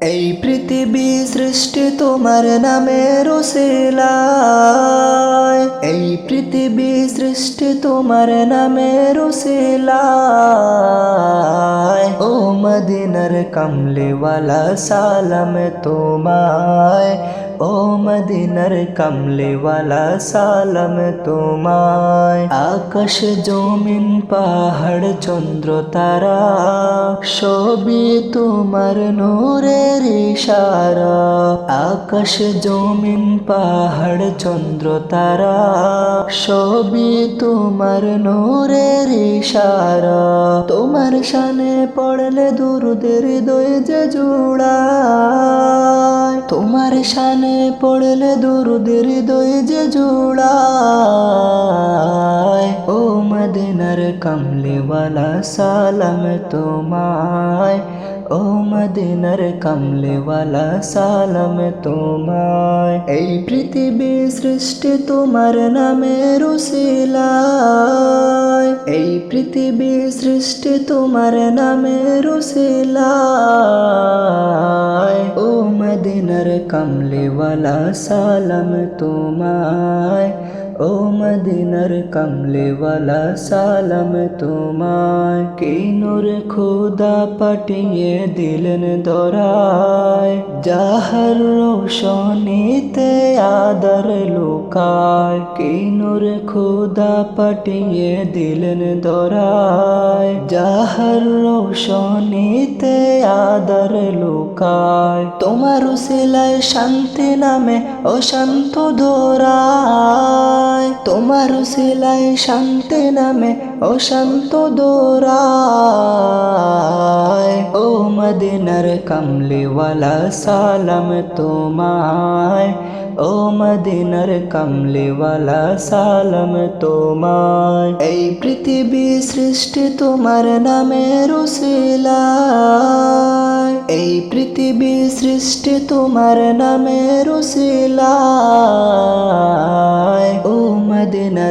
এই পৃথিবী সৃষ্টি তোমার নামের ওসিলায় এই পৃথিবী সৃষ্টি তোমার নামের ওসিলায় ও মদিনার কমলেওয়ালা সালাম তোমায়। ও মদিনার কমলেওয়ালা সালাম তোমায় আকাশ জমিন পাহাড় চন্দ্র তারা সবই তোমার নূরের ইশারা আকাশ জমিন পাহাড় চন্দ্র তারা সবই তোমার নূরের ইশারা তোমার শানে পড়লে দুরুদের হৃদয় যে জোড়ায় তোমার শানে পড়লে দুরুদের হৃদয় যে জোড়ায়। ও মদিনার কমলেওয়ালা, সালাম তোমায়। ও মদিনার কমলেওয়ালা, সালাম তোমায়। এই পৃথিবী সৃষ্টি তোমার নামের উসিলায়। এই পৃথিবী সৃষ্টি তোমার নামের মদিনার কমলেওয়ালা সালাম তোমায় ও মদিনার কমলেওয়ালা সালাম তোমায় কি নূর খুদা পাঠিয়ে দিলেন দরায় যাহার রোশনীতে আদর লুকায় কি নূর খুদা পাঠিয়ে দিলেন দরায় যাহার রোশনীতে আদর লুকায় তোমার উসিলায় শান্তি নামে অশান্ত দোরায় তোমার উসিলায় শান্তি নামে অশান্ত দোরায়। ও মদিনার কমলেওয়ালা, সালাম তোমায়। ও মদিনার কমলেওয়ালা, সালাম তোমায়। এই পৃথিবী সৃষ্টি তোমার নামের উসিলায় এই পৃথিবী সৃষ্টি তোমার নামের মদিনার